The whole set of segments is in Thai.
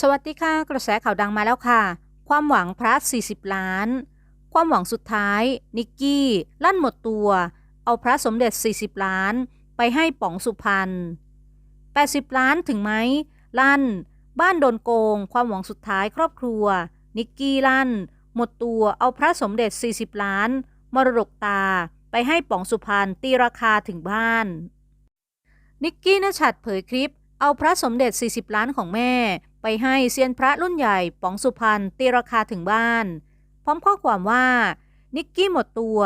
สวัสดีค่ะ กระแสข่าวดังมาแล้วค่ะ ความหวังพระ 40 ล้าน ความหวังสุดท้าย นิกกี้ ลั่นหมดตัว เอาพระสมเด็จ 40 ล้าน ไปให้ป๋องสุพรรณ80 ล้านถึงไหม ลั่น บ้านโดนโกง ความหวังสุดท้ายครอบครัว นิกกี้ลั่น หมดตัวเอาพระสมเด็จ 40 ล้าน มรดกตา ไปให้ป๋องสุพรรณตีราคาถึงบ้าน นิกกี้นชัดเผยคลิป เอาพระสมเด็จ 40 ล้านของแม่ ไปให้เซียนพระรุ่นใหญ่ป๋องสุพรรณตีราคาถึงบ้าน พร้อมข้อความว่า นิกกี้หมดตัว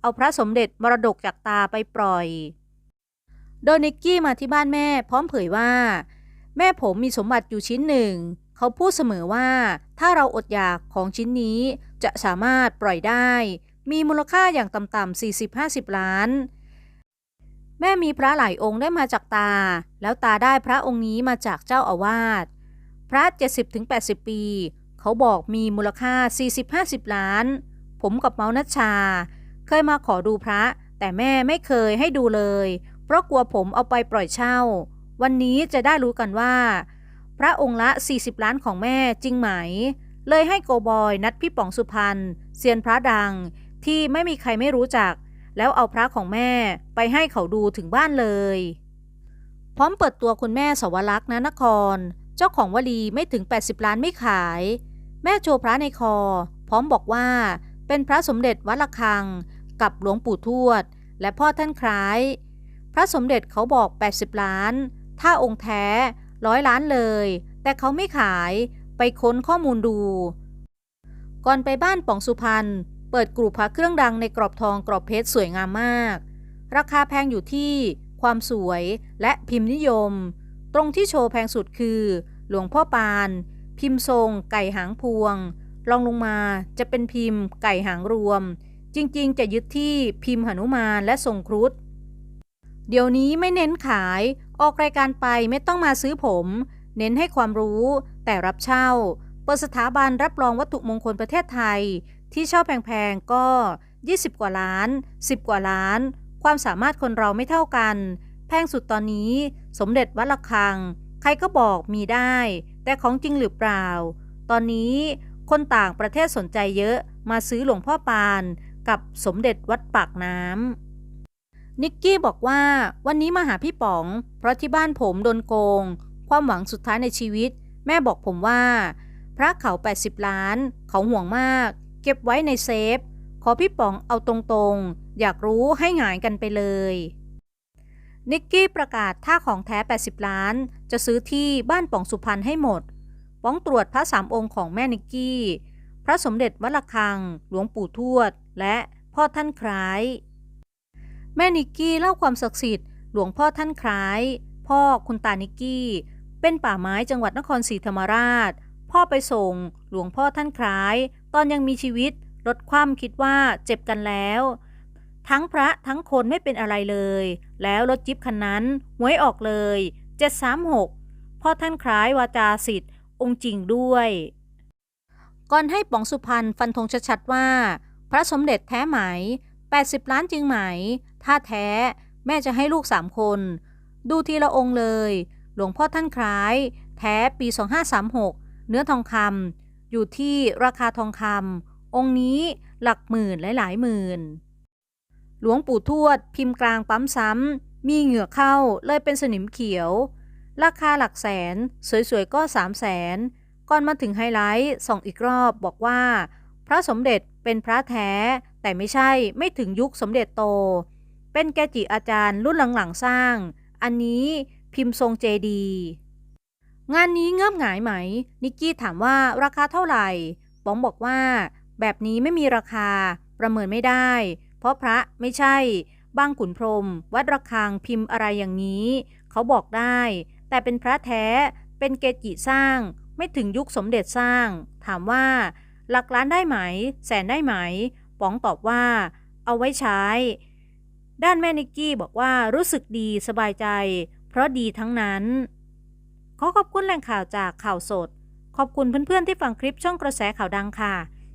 เอาพระสมเด็จมรดกจากตาไปปล่อย โดยนิกกี้มาที่บ้านแม่ พร้อมเผยว่า แม่ผมมีสมบัติอยู่ชิ้นหนึ่ง เขาพูดเสมอว่า ถ้าเราอดอยากของชิ้นนี้จะสามารถปล่อยได้ มีมูลค่าอย่างต่ำๆ40-50 ล้านแม่มีพระหลายองค์ได้มาจากตา แล้วตาได้พระองค์นี้มาจากเจ้าอาวาส พระ 70-80 ปี เขาบอกมีมูลค่า 40-50 ล้าน ผมกับเมานัชชา เคยมาขอดูพระ แต่แม่ไม่เคยให้ดูเลย เพราะกลัวผมเอาไปปล่อยเช่า วันนี้จะได้รู้กันว่า พระองค์ละ 40 ล้านของแม่จริงไหม เลยให้โกบอยนัดพี่ป๋องสุพรรณเซียนพระดังที่ไม่มีใครไม่รู้จัก แล้วเอาพระของแม่ไปให้เขาดูถึงบ้านเลย พร้อมเปิดตัวคุณแม่สวรักษ์นนคร เจ้าของวลีไม่ถึง 80 ล้านไม่ขาย แม่โชว์พระในคอ พร้อมบอกว่า เป็นพระสมเด็จวัดระฆัง กับหลวงปู่ทวด และพ่อท่านคล้าย พระสมเด็จเขาบอก 80 ล้าน ถ้าองค์แท้ร้อยล้านเลย แต่เขาไม่ขายไปค้นข้อมูลดู ก่อนไปบ้านป๋องสุพรรณเปิดกลุ่พระเครื่องดังในกรอบทองกรอบเพชรสวยงามมาก ราคาแพงอยู่ที่ความสวยและพิมพ์นิยม ตรงที่โชว์แพงสุดคือ หลวงพ่อปาน พิมพ์ทรง ไก่หางพวงรองลงมาจะเป็นพิมพ์ ไก่หางรวม จริงๆ จะยึดที่พิมพ์หนุมานและทรงครุฑเดี๋ยวนี้ไม่เน้นขายออกรายการไปไม่ต้องมาซื้อผม เน้นให้ความรู้ แต่รับเช่า เปิดสถาบันรับรองวัตถุมงคลประเทศไทย ที่เช่าแพงๆก็ 20 กว่าล้าน 10 กว่าล้าน ความสามารถคนเราไม่เท่ากัน งสุดตอนนี้ สมเด็จวัดระฆัง ใครก็บอกมีได้ แต่ของจริงหรือเปล่า ตอนนี้คนต่างประเทศสนใจเยอะมาซื้อหลวงพ่อปาน กับสมเด็จวัดปากน้ำนิกกี้บอกว่าวันนี้มาหาพี่ป๋อง เพราะที่บ้านผมโดนโกง ความหวังสุดท้ายในชีวิต แม่บอกผมว่า พระเขา 80 ล้าน เขาห่วงมาก เก็บไว้ในเซฟ ขอพี่ป๋องเอาตรงๆ อยากรู้ให้หงายกันไปเลย นิกกี้ประกาศถ้าของแท้ 80 ล้าน จะซื้อที่บ้านป๋องสุพรรณให้หมดป๋องตรวจพระสามองค์ของแม่นิกกี้ พระสมเด็จวัดระฆัง หลวงปู่ทวด และพ่อท่านคล้าย แม่นิกกี้เล่าความศักดิ์สิทธิ์หลวงพ่อท่านคล้าย พ่อคุณตานิกกี้ เป็นป่าไม้จังหวัดนครศรีธรรมราช พ่อไปส่ง หลวงพ่อท่านคล้าย ตอนยังมีชีวิตรถคว่ำคิดว่าเจ็บกันแล้ว ทั้งพระทั้งคนไม่เป็นอะไรเลย แล้วรถจิ๊บคันนั้นหวยออกเลย 736พ่อท่านคล้ายวาจาสิทธิ์องค์จริงด้วย ก่อนให้ป๋องสุพรรณฟันธงชัดๆว่า พระสมเด็จแท้ไหม 80 ล้านจริงไหม ถ้าแท้แม่จะให้ลูกสามคน ดูทีละองค์เลย หลวงพ่อท่านคล้าย แท้ปี 2536 เนื้อทองคำอยู่ที่ราคาทองคำองค์นี้หลักหมื่นหลายๆหมื่น หลวงปู่ทวด พิมพ์กลางปั๊มซ้ำ มีเหงื่อเข้าเลยเป็นสนิมเขียว ราคาหลักแสน สวยๆ ก็สามแสน ก่อนมาถึงไฮไลท์ส่องอีกรอบบอกว่า พระสมเด็จเป็นพระแท้ แต่ไม่ใช่ไม่ถึงยุคสมเด็จโต เป็นแกจิอาจารย์รุ่นหลังๆสร้าง อันนี้พิมพ์ทรงเจดี งานนี้เงือบหงายไหม นิกกี้ถามว่าราคาเท่าไหร่ป๋องบอกว่า แบบนี้ไม่มีราคาประเมินไม่ได้ เพราะพระไม่ใช่บ้างขุนพรม วัดระฆังพิมพ์อะไรอย่างนี้ เขาบอกได้ แต่เป็นพระแท้เป็นเกจิสร้าง ไม่ถึงยุคสมเด็จสร้าง ถามว่า หลักล้านได้ไหม แสนได้ไหม ป๋องตอบว่า เอาไว้ใช้ ด้านแม่นิกกี้บอกว่ารู้สึกดีสบายใจ เพราะดีทั้งนั้น ขอขอบคุณแหล่งข่าวจากข่าวสด ขอบคุณเพื่อนๆที่ฟังคลิปช่องกระแสข่าวดังค่ะ